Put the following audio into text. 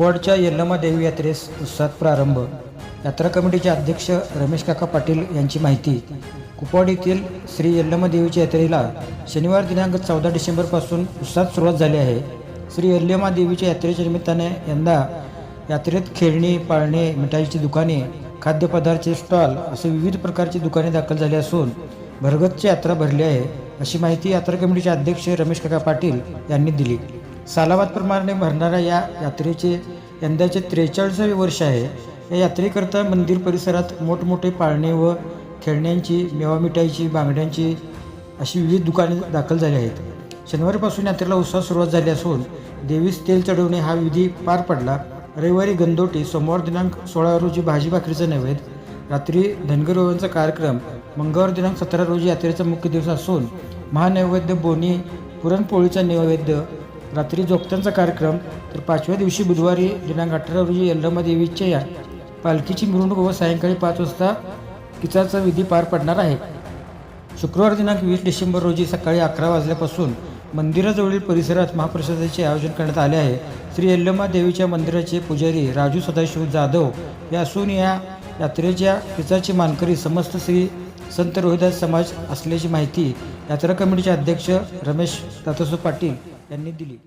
कुपवाडच्या यल्लमा देवी यात्रेस उत्साहात प्रारंभ. यात्रा कमिटीचे अध्यक्ष रमेश काका पाटील यांची माहिती. कुपवाड येथील श्री यल्लमा देवीच्या यात्रेला शनिवार दिनांक चौदा डिसेंबरपासून उत्साहात सुरुवात झाली आहे. श्री यल्लमा देवीच्या यात्रेच्या निमित्ताने यंदा यात्रेत खेळणी पाळणे मिठाईची दुकाने खाद्यपदार्थाचे स्टॉल असे विविध प्रकारची दुकाने दाखल झाली असून भरगतची यात्रा भरली आहे अशी माहिती यात्रा कमिटीचे अध्यक्ष रमेश काका पाटील यांनी दिली. सालाबादप्रमाणे भरणाऱ्या या यात्रेचे यंदाचे त्रेचाळीसावे वर्ष आहे. या यात्रेकरता मंदिर परिसरात मोठमोठे पाळणे व खेळण्यांची मेवा मिठाईची बांगड्यांची अशी विविध दुकाने दाखल झाली आहेत. शनिवारीपासून यात्रेला उत्साह सुरुवात झाली असून देवीस तेल चढवणे हा विधी पार पडला. रविवारी गंदोटी सोमवार दिनांक सोळा रोजी भाजी भाकरीचा नैवेद्य रात्री धनगर कार्यक्रम मंगळवार दिनांक सतरा रोजी यात्रेचा मुख्य दिवस असून महानैवेद्य बोनी पुरणपोळीचा नैवेद्य रात्री जोगत्यांचा कार्यक्रम तर पाचव्या दिवशी बुधवारी दिनांक अठरा रोजी यल्लमा देवीच्या या पालखीची मिरवणूक व सायंकाळी पाच वाजता किचाचा विधी पार पडणार आहे. शुक्रवार दिनांक वीस डिसेंबर रोजी सकाळी अकरा वाजल्यापासून मंदिराजवळील परिसरात महाप्रसादाचे आयोजन करण्यात आले आहे. श्री यल्लमा देवीच्या मंदिराचे पुजारी राजू सदाशिव जाधव हे असून या यात्रेच्या पिचाचे मानकरी समस्त श्री संत रोहिदास समाज असल्याची माहिती यात्रा कमिटीचे अध्यक्ष रमेश दातोसो पाटील यांनी दिली.